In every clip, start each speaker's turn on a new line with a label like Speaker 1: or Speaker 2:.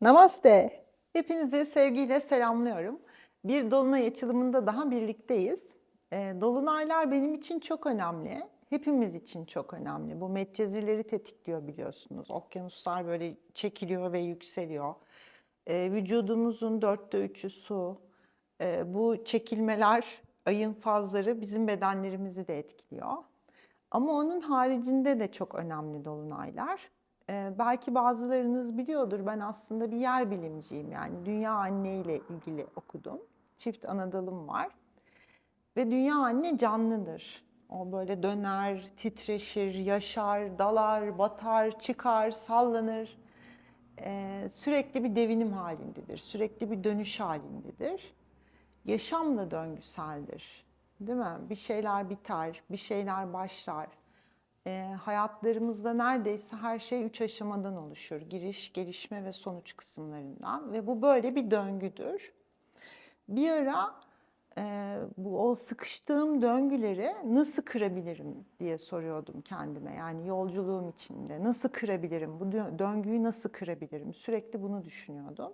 Speaker 1: Namaste. Hepinizi sevgiyle selamlıyorum. Bir dolunay açılımında daha birlikteyiz. Ee, Dolunaylar benim için çok önemli. Hepimiz için çok önemli. Bu medcezirleri tetikliyor biliyorsunuz. Okyanuslar böyle çekiliyor ve yükseliyor. Ee, Vücudumuzun dörtte üçü su. Ee, Bu çekilmeler, ayın fazları bizim bedenlerimizi de etkiliyor. Ama onun haricinde de çok önemli dolunaylar. Ee, belki bazılarınız biliyordur ben aslında bir yer bilimciyim yani dünya anne ile ilgili okudum. Çift anadalım var. Ve dünya anne canlıdır. O böyle döner, titreşir, yaşar, dalar, batar, çıkar, sallanır. Ee, sürekli bir devinim halindedir, sürekli bir dönüş halindedir. Yaşam da döngüseldir. Değil mi? Bir şeyler biter, bir şeyler başlar. Ee, hayatlarımızda neredeyse her şey üç aşamadan oluşur. Giriş, gelişme ve sonuç kısımlarından. Ve bu böyle bir döngüdür. Bir ara e, bu o sıkıştığım döngüleri nasıl kırabilirim diye soruyordum kendime. Yani yolculuğum içinde nasıl kırabilirim, bu dö- döngüyü nasıl kırabilirim? Sürekli bunu düşünüyordum.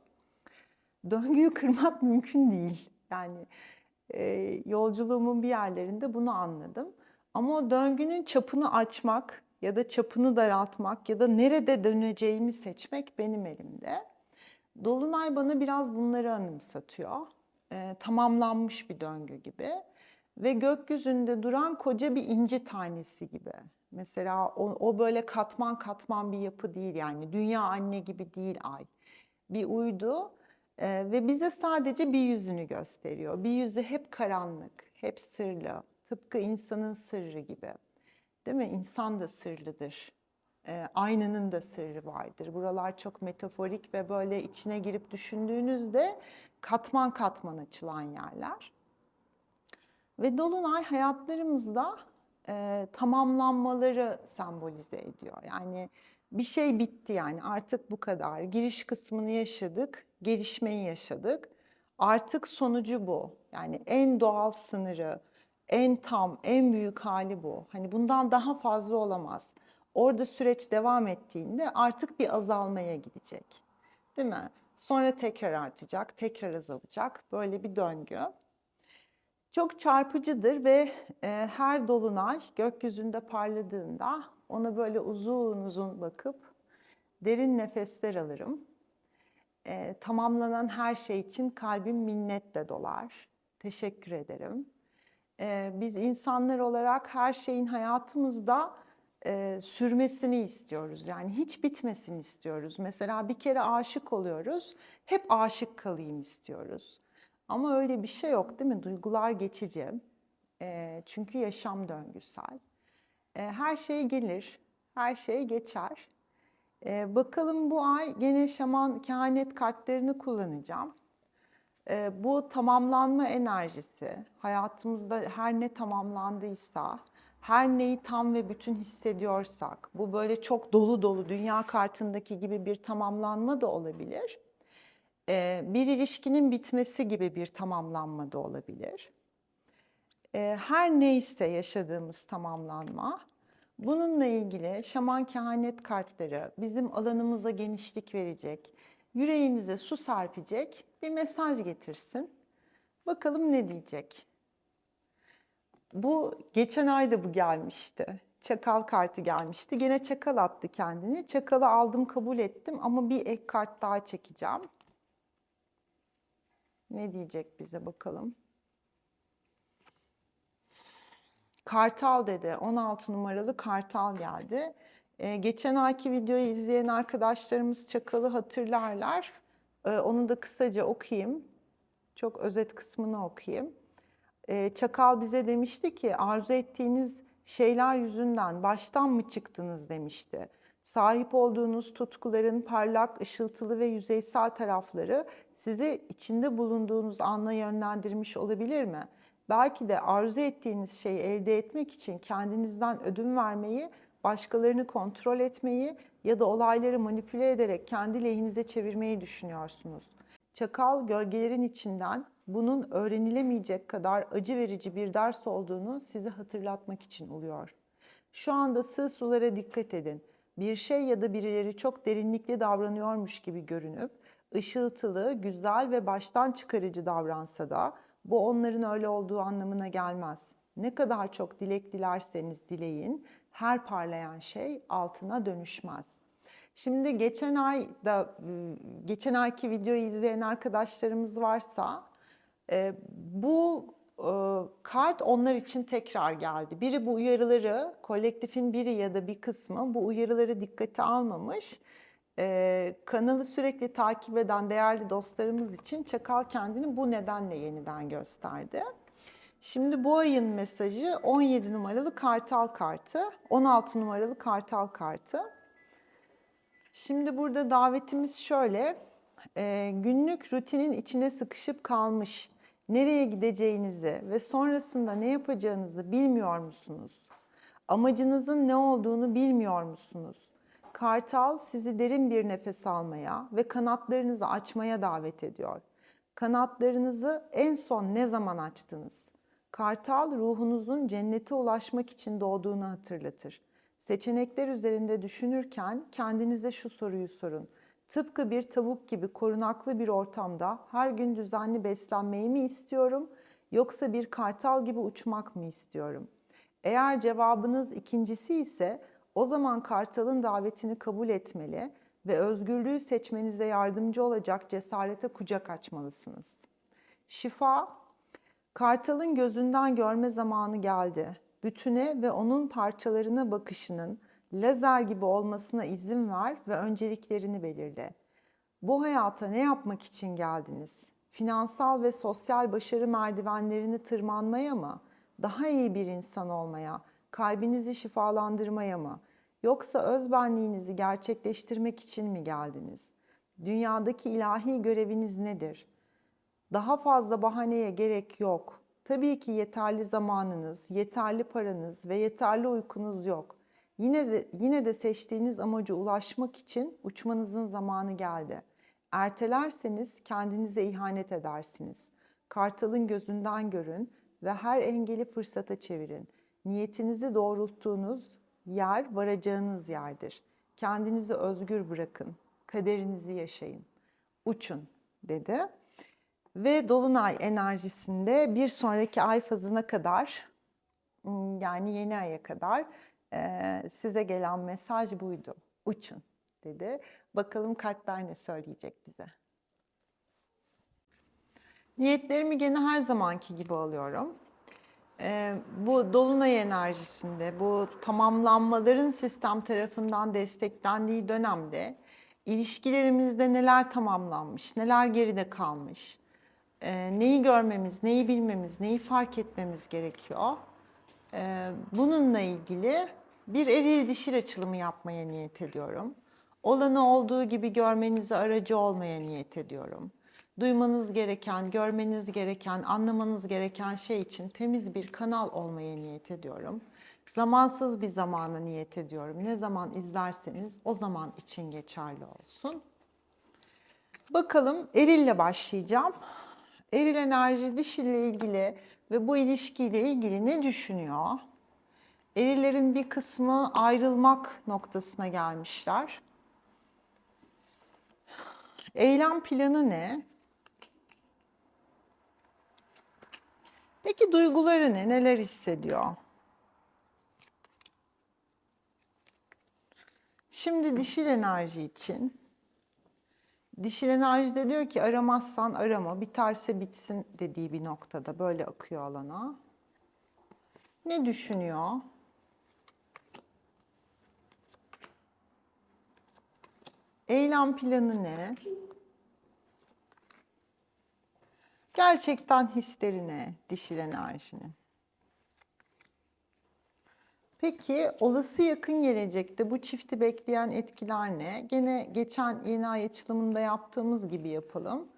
Speaker 1: Döngüyü kırmak mümkün değil. Yani e, yolculuğumun bir yerlerinde bunu anladım. Ama o döngünün çapını açmak ya da çapını daraltmak ya da nerede döneceğimi seçmek benim elimde. Dolunay bana biraz bunları anımsatıyor. Ee, tamamlanmış bir döngü gibi ve gökyüzünde duran koca bir inci tanesi gibi. Mesela o, o böyle katman katman bir yapı değil yani dünya anne gibi değil ay. Bir uydu e, ve bize sadece bir yüzünü gösteriyor. Bir yüzü hep karanlık, hep sırlı. Tıpkı insanın sırrı gibi. Değil mi? İnsan da sırlıdır. E, aynanın da sırrı vardır. Buralar çok metaforik ve böyle içine girip düşündüğünüzde katman katman açılan yerler. Ve Dolunay hayatlarımızda e, tamamlanmaları sembolize ediyor. Yani bir şey bitti yani artık bu kadar. Giriş kısmını yaşadık, gelişmeyi yaşadık. Artık sonucu bu. Yani en doğal sınırı, en tam, en büyük hali bu. Hani bundan daha fazla olamaz. Orada süreç devam ettiğinde artık bir azalmaya gidecek. Değil mi? Sonra tekrar artacak, tekrar azalacak. Böyle bir döngü. Çok çarpıcıdır ve e, her dolunay gökyüzünde parladığında ona böyle uzun uzun bakıp derin nefesler alırım. E, tamamlanan her şey için kalbim minnetle dolar. Teşekkür ederim. E, biz insanlar olarak her şeyin hayatımızda e, sürmesini istiyoruz. Yani hiç bitmesini istiyoruz. Mesela bir kere aşık oluyoruz, hep aşık kalayım istiyoruz. Ama öyle bir şey yok değil mi? Duygular geçici. E, çünkü yaşam döngüsel. E, her şey gelir, her şey geçer. Bakalım bu ay gene şaman kehanet kartlarını kullanacağım. E, bu tamamlanma enerjisi, hayatımızda her ne tamamlandıysa, her neyi tam ve bütün hissediyorsak, bu böyle çok dolu dolu dünya kartındaki gibi bir tamamlanma da olabilir. E, bir ilişkinin bitmesi gibi bir tamamlanma da olabilir. E, her neyse yaşadığımız tamamlanma, bununla ilgili şaman kehanet kartları bizim alanımıza genişlik verecek, yüreğimize su serpecek bir mesaj getirsin. Bakalım ne diyecek? Bu geçen ay da bu gelmişti. Çakal kartı gelmişti. Gene çakal attı kendini. Çakalı aldım kabul ettim ama bir ek kart daha çekeceğim. Ne diyecek bize bakalım. Kartal dedi. 16 numaralı Kartal geldi. Ee, geçen ayki videoyu izleyen arkadaşlarımız Çakal'ı hatırlarlar. Ee, onu da kısaca okuyayım. Çok özet kısmını okuyayım. Ee, Çakal bize demişti ki arzu ettiğiniz şeyler yüzünden baştan mı çıktınız demişti. Sahip olduğunuz tutkuların parlak, ışıltılı ve yüzeysel tarafları sizi içinde bulunduğunuz anla yönlendirmiş olabilir mi? Belki de arzu ettiğiniz şeyi elde etmek için kendinizden ödün vermeyi, başkalarını kontrol etmeyi ya da olayları manipüle ederek kendi lehinize çevirmeyi düşünüyorsunuz. Çakal gölgelerin içinden bunun öğrenilemeyecek kadar acı verici bir ders olduğunu size hatırlatmak için oluyor. Şu anda sığ sulara dikkat edin. bir şey ya da birileri çok derinlikli davranıyormuş gibi görünüp ışıltılı, güzel ve baştan çıkarıcı davransa da bu onların öyle olduğu anlamına gelmez. Ne kadar çok dilek dilerseniz dileyin, her parlayan şey altına dönüşmez. Şimdi geçen ay da geçen ayki videoyu izleyen arkadaşlarımız varsa e, bu e, kart onlar için tekrar geldi. Biri bu uyarıları, kolektifin biri ya da bir kısmı bu uyarıları dikkate almamış. E, kanalı sürekli takip eden değerli dostlarımız için Çakal kendini bu nedenle yeniden gösterdi. Şimdi bu ayın mesajı 17 numaralı kartal kartı, 16 numaralı kartal kartı. Şimdi burada davetimiz şöyle, e, günlük rutinin içine sıkışıp kalmış, nereye gideceğinizi ve sonrasında ne yapacağınızı bilmiyor musunuz? Amacınızın ne olduğunu bilmiyor musunuz? Kartal sizi derin bir nefes almaya ve kanatlarınızı açmaya davet ediyor. Kanatlarınızı en son ne zaman açtınız? Kartal ruhunuzun cennete ulaşmak için doğduğunu hatırlatır. Seçenekler üzerinde düşünürken kendinize şu soruyu sorun. Tıpkı bir tavuk gibi korunaklı bir ortamda her gün düzenli beslenmeyi mi istiyorum yoksa bir kartal gibi uçmak mı istiyorum? Eğer cevabınız ikincisi ise o zaman kartalın davetini kabul etmeli ve özgürlüğü seçmenize yardımcı olacak cesarete kucak açmalısınız. Şifa, kartalın gözünden görme zamanı geldi. Bütüne ve onun parçalarına bakışının lazer gibi olmasına izin ver ve önceliklerini belirle. Bu hayata ne yapmak için geldiniz? Finansal ve sosyal başarı merdivenlerini tırmanmaya mı? Daha iyi bir insan olmaya, kalbinizi şifalandırmaya mı? Yoksa özbenliğinizi gerçekleştirmek için mi geldiniz? Dünyadaki ilahi göreviniz nedir? Daha fazla bahaneye gerek yok. Tabii ki yeterli zamanınız, yeterli paranız ve yeterli uykunuz yok. Yine de, yine de seçtiğiniz amaca ulaşmak için uçmanızın zamanı geldi. Ertelerseniz kendinize ihanet edersiniz. Kartalın gözünden görün ve her engeli fırsata çevirin. Niyetinizi doğrulttuğunuz yer varacağınız yerdir. Kendinizi özgür bırakın. Kaderinizi yaşayın. Uçun dedi. Ve dolunay enerjisinde bir sonraki ay fazına kadar yani yeni aya kadar size gelen mesaj buydu. Uçun dedi. Bakalım kartlar ne söyleyecek bize. Niyetlerimi gene her zamanki gibi alıyorum. Ee, bu dolunay enerjisinde, bu tamamlanmaların sistem tarafından desteklendiği dönemde ilişkilerimizde neler tamamlanmış, neler geride kalmış, e, neyi görmemiz, neyi bilmemiz, neyi fark etmemiz gerekiyor. E, bununla ilgili bir eril dişil açılımı yapmaya niyet ediyorum. Olanı olduğu gibi görmenize aracı olmaya niyet ediyorum. Duymanız gereken, görmeniz gereken, anlamanız gereken şey için temiz bir kanal olmaya niyet ediyorum. Zamansız bir zamana niyet ediyorum. Ne zaman izlerseniz o zaman için geçerli olsun. Bakalım erille başlayacağım. Eril enerji dişille ilgili ve bu ilişkiyle ilgili ne düşünüyor? Erillerin bir kısmı ayrılmak noktasına gelmişler. Eylem planı ne? Peki duyguları ne? Neler hissediyor? Şimdi dişil enerji için dişil enerji de diyor ki aramazsan arama, biterse bitsin dediği bir noktada böyle akıyor alana. Ne düşünüyor? Eylem planı ne? Gerçekten hislerine, dişil enerjinin. Peki olası yakın gelecekte bu çifti bekleyen etkiler ne? Gene geçen yeni ay açılımında yaptığımız gibi yapalım.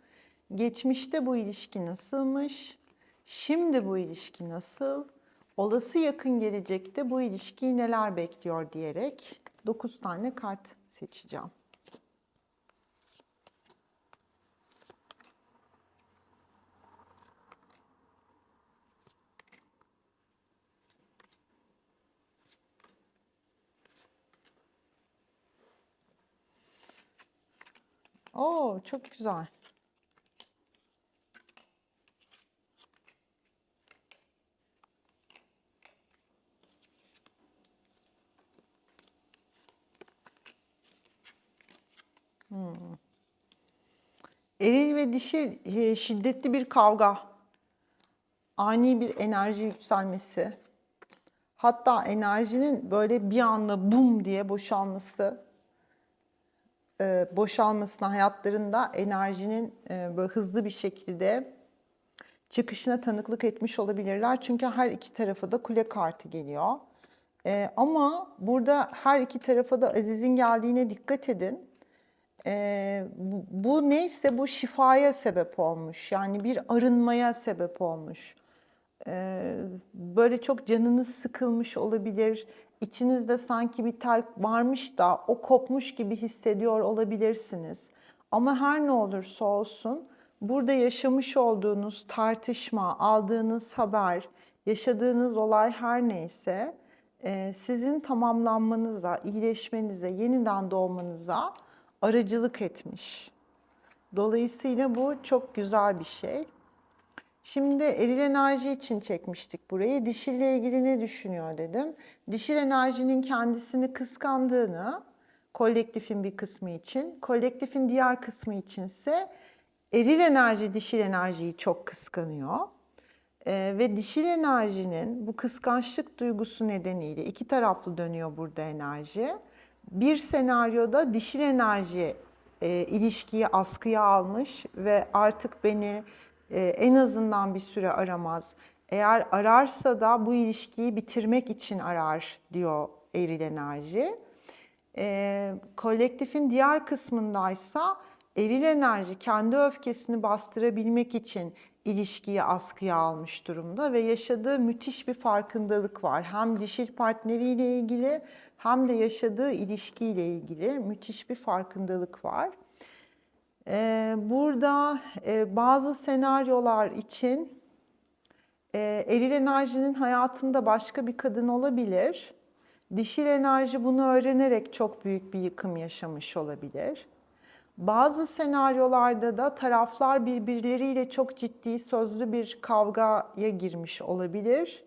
Speaker 1: Geçmişte bu ilişki nasılmış? Şimdi bu ilişki nasıl? Olası yakın gelecekte bu ilişkiyi neler bekliyor diyerek 9 tane kart seçeceğim. Oo, çok güzel. Eril ve dişil e, şiddetli bir kavga. Ani bir enerji yükselmesi. Hatta enerjinin böyle bir anda bum diye boşalması. E, boşalmasına hayatlarında enerjinin e, böyle hızlı bir şekilde çıkışına tanıklık etmiş olabilirler. Çünkü her iki tarafa da kule kartı geliyor. E, ama burada her iki tarafa da Aziz'in geldiğine dikkat edin. Bu neyse bu şifaya sebep olmuş. Yani bir arınmaya sebep olmuş. Ee, böyle çok canınız sıkılmış olabilir. İçinizde sanki bir tel varmış da o kopmuş gibi hissediyor olabilirsiniz. Ama her ne olursa olsun burada yaşamış olduğunuz tartışma, aldığınız haber, yaşadığınız olay her neyse e, sizin tamamlanmanıza, iyileşmenize, yeniden doğmanıza aracılık etmiş. Dolayısıyla bu çok güzel bir şey. Şimdi eril enerji için çekmiştik burayı. Dişille ilgili ne düşünüyor dedim. Dişil enerjinin kendisini kıskandığını kolektifin bir kısmı için, kolektifin diğer kısmı içinse eril enerji dişil enerjiyi çok kıskanıyor. Ee, ve dişil enerjinin bu kıskançlık duygusu nedeniyle iki taraflı dönüyor burada enerji. Bir senaryoda dişil enerji e, ilişkiyi askıya almış ve artık beni e, en azından bir süre aramaz. Eğer ararsa da bu ilişkiyi bitirmek için arar diyor eril enerji. E, kolektifin diğer kısmındaysa eril enerji kendi öfkesini bastırabilmek için ilişkiyi askıya almış durumda ve yaşadığı müthiş bir farkındalık var. Hem dişil partneriyle ilgili hem de yaşadığı ilişkiyle ilgili müthiş bir farkındalık var. Ee, burada e, bazı senaryolar için e, eril enerjinin hayatında başka bir kadın olabilir. Dişil enerji bunu öğrenerek çok büyük bir yıkım yaşamış olabilir. Bazı senaryolarda da taraflar birbirleriyle çok ciddi sözlü bir kavgaya girmiş olabilir.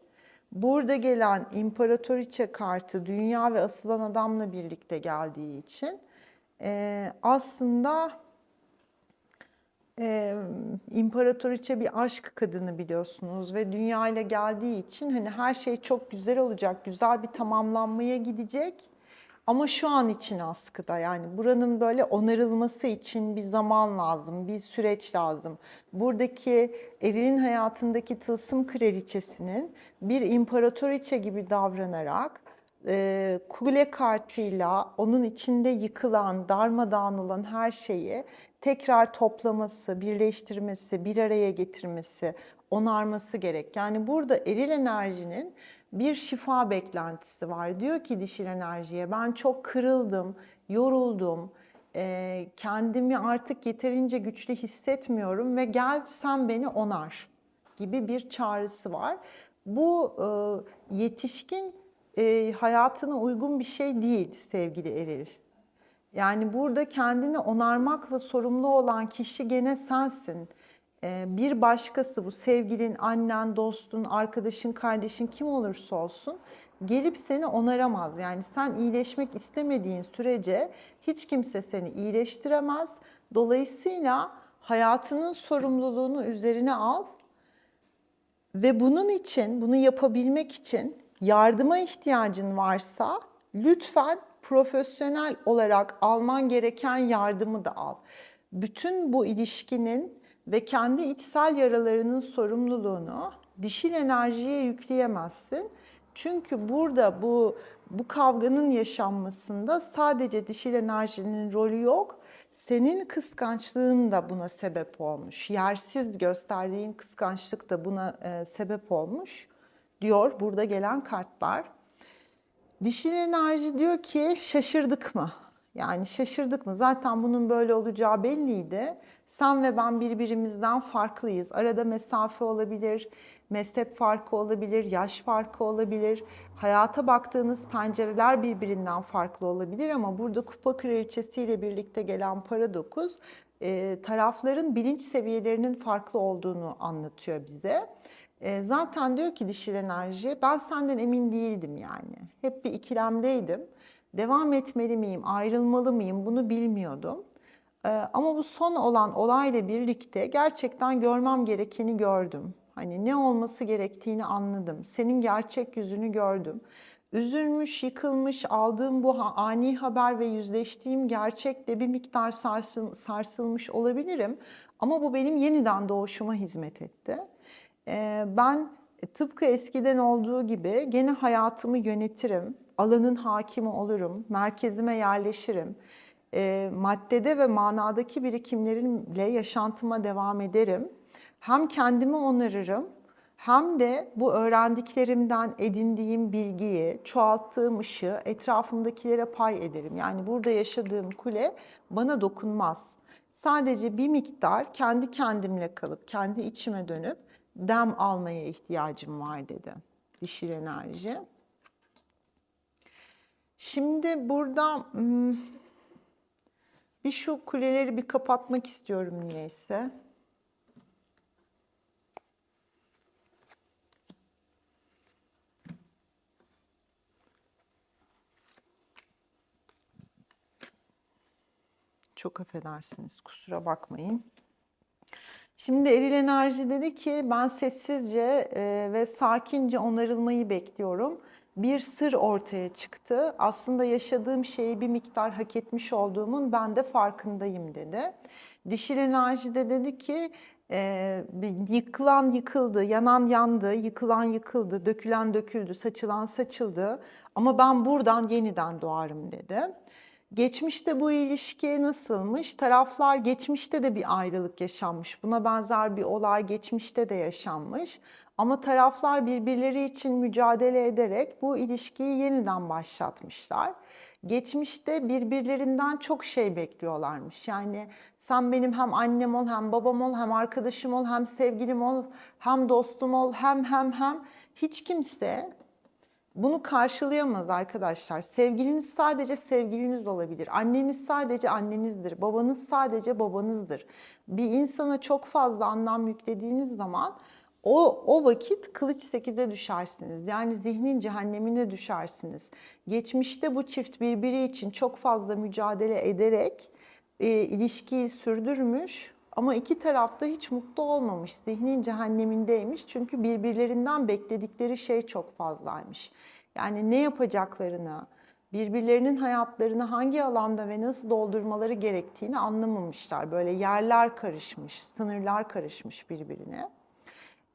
Speaker 1: Burada gelen imparatoriçe kartı dünya ve asılan adamla birlikte geldiği için e, aslında e, imparatoriçe bir aşk kadını biliyorsunuz ve dünya ile geldiği için hani her şey çok güzel olacak, güzel bir tamamlanmaya gidecek. Ama şu an için askıda yani buranın böyle onarılması için bir zaman lazım, bir süreç lazım. Buradaki Eril'in hayatındaki tılsım kraliçesinin bir imparatoriçe gibi davranarak e, kule kartıyla onun içinde yıkılan, darmadağın olan her şeyi tekrar toplaması, birleştirmesi, bir araya getirmesi, onarması gerek. Yani burada eril enerjinin bir şifa beklentisi var. Diyor ki dişil enerjiye ben çok kırıldım, yoruldum, kendimi artık yeterince güçlü hissetmiyorum ve gel sen beni onar gibi bir çağrısı var. Bu yetişkin hayatına uygun bir şey değil sevgili Eril. Yani burada kendini onarmakla sorumlu olan kişi gene sensin. Ee, bir başkası bu sevgilin, annen, dostun, arkadaşın, kardeşin kim olursa olsun gelip seni onaramaz. Yani sen iyileşmek istemediğin sürece hiç kimse seni iyileştiremez. Dolayısıyla hayatının sorumluluğunu üzerine al ve bunun için, bunu yapabilmek için yardıma ihtiyacın varsa lütfen profesyonel olarak alman gereken yardımı da al. Bütün bu ilişkinin ve kendi içsel yaralarının sorumluluğunu dişil enerjiye yükleyemezsin. Çünkü burada bu bu kavganın yaşanmasında sadece dişil enerjinin rolü yok. Senin kıskançlığın da buna sebep olmuş. Yersiz gösterdiğin kıskançlık da buna e, sebep olmuş diyor burada gelen kartlar. Dişil enerji diyor ki şaşırdık mı? Yani şaşırdık mı? Zaten bunun böyle olacağı belliydi. Sen ve ben birbirimizden farklıyız. Arada mesafe olabilir, mezhep farkı olabilir, yaş farkı olabilir. Hayata baktığınız pencereler birbirinden farklı olabilir ama burada kupa kraliçesiyle birlikte gelen para dokuz e, tarafların bilinç seviyelerinin farklı olduğunu anlatıyor bize. E, zaten diyor ki dişil enerji ben senden emin değildim yani. Hep bir ikilemdeydim. Devam etmeli miyim, ayrılmalı mıyım bunu bilmiyordum. Ee, ama bu son olan olayla birlikte gerçekten görmem gerekeni gördüm. Hani ne olması gerektiğini anladım. Senin gerçek yüzünü gördüm. Üzülmüş, yıkılmış, aldığım bu ani haber ve yüzleştiğim gerçekle bir miktar sarsıl- sarsılmış olabilirim. Ama bu benim yeniden doğuşuma hizmet etti. Ee, ben tıpkı eskiden olduğu gibi gene hayatımı yönetirim, alanın hakimi olurum, merkezime yerleşirim. Ee, maddede ve manadaki birikimlerimle yaşantıma devam ederim. Hem kendimi onarırım, hem de bu öğrendiklerimden edindiğim bilgiyi, çoğalttığım ışığı etrafımdakilere pay ederim. Yani burada yaşadığım kule bana dokunmaz. Sadece bir miktar kendi kendimle kalıp, kendi içime dönüp dem almaya ihtiyacım var dedi dişil enerji. Şimdi burada hmm, bir şu kuleleri bir kapatmak istiyorum niyeyse. Çok affedersiniz, kusura bakmayın. Şimdi eril enerji dedi ki ben sessizce e, ve sakince onarılmayı bekliyorum. Bir sır ortaya çıktı. Aslında yaşadığım şeyi bir miktar hak etmiş olduğumun ben de farkındayım dedi. Dişil enerji de dedi ki e, yıkılan yıkıldı, yanan yandı, yıkılan yıkıldı, dökülen döküldü, saçılan saçıldı. Ama ben buradan yeniden doğarım dedi. Geçmişte bu ilişki nasılmış? Taraflar geçmişte de bir ayrılık yaşanmış. Buna benzer bir olay geçmişte de yaşanmış. Ama taraflar birbirleri için mücadele ederek bu ilişkiyi yeniden başlatmışlar. Geçmişte birbirlerinden çok şey bekliyorlarmış. Yani sen benim hem annem ol, hem babam ol, hem arkadaşım ol, hem sevgilim ol, hem dostum ol, hem hem hem hiç kimse bunu karşılayamaz arkadaşlar. Sevgiliniz sadece sevgiliniz olabilir. Anneniz sadece annenizdir. Babanız sadece babanızdır. Bir insana çok fazla anlam yüklediğiniz zaman o, o vakit kılıç sekize düşersiniz. Yani zihnin cehennemine düşersiniz. Geçmişte bu çift birbiri için çok fazla mücadele ederek e, ilişkiyi sürdürmüş ama iki tarafta hiç mutlu olmamış, zihnin cehennemindeymiş. Çünkü birbirlerinden bekledikleri şey çok fazlaymış. Yani ne yapacaklarını, birbirlerinin hayatlarını hangi alanda ve nasıl doldurmaları gerektiğini anlamamışlar. Böyle yerler karışmış, sınırlar karışmış birbirine.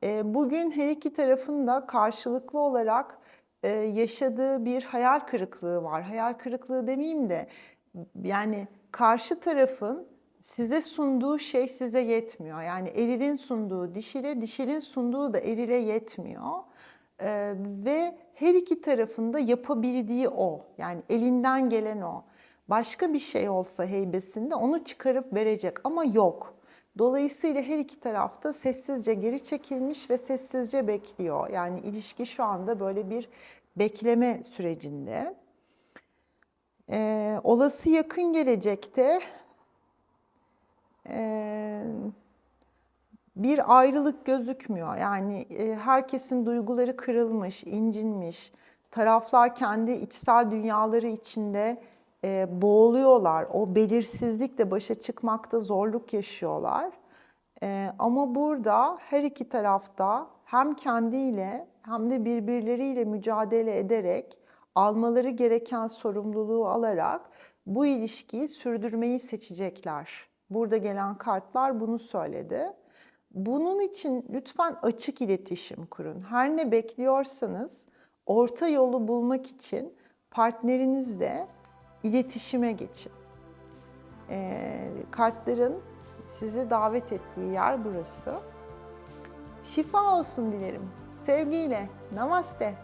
Speaker 1: E, Bugün her iki tarafın da karşılıklı olarak e, yaşadığı bir hayal kırıklığı var. Hayal kırıklığı demeyeyim de yani karşı tarafın size sunduğu şey size yetmiyor. Yani erilin sunduğu dişile, dişilin sunduğu da erile yetmiyor. Ee, ve her iki tarafında yapabildiği o. Yani elinden gelen o. Başka bir şey olsa heybesinde onu çıkarıp verecek ama yok. Dolayısıyla her iki tarafta sessizce geri çekilmiş ve sessizce bekliyor. Yani ilişki şu anda böyle bir bekleme sürecinde. Ee, olası yakın gelecekte e, bir ayrılık gözükmüyor. Yani e, herkesin duyguları kırılmış, incinmiş. Taraflar kendi içsel dünyaları içinde e, boğuluyorlar. O belirsizlikle başa çıkmakta zorluk yaşıyorlar. E, ama burada her iki tarafta hem kendiyle hem de birbirleriyle mücadele ederek almaları gereken sorumluluğu alarak bu ilişkiyi sürdürmeyi seçecekler. Burada gelen kartlar bunu söyledi. Bunun için lütfen açık iletişim kurun. Her ne bekliyorsanız orta yolu bulmak için partnerinizle iletişime geçin. Ee, kartların sizi davet ettiği yer burası. Şifa olsun dilerim. Sevgiyle. Namaste.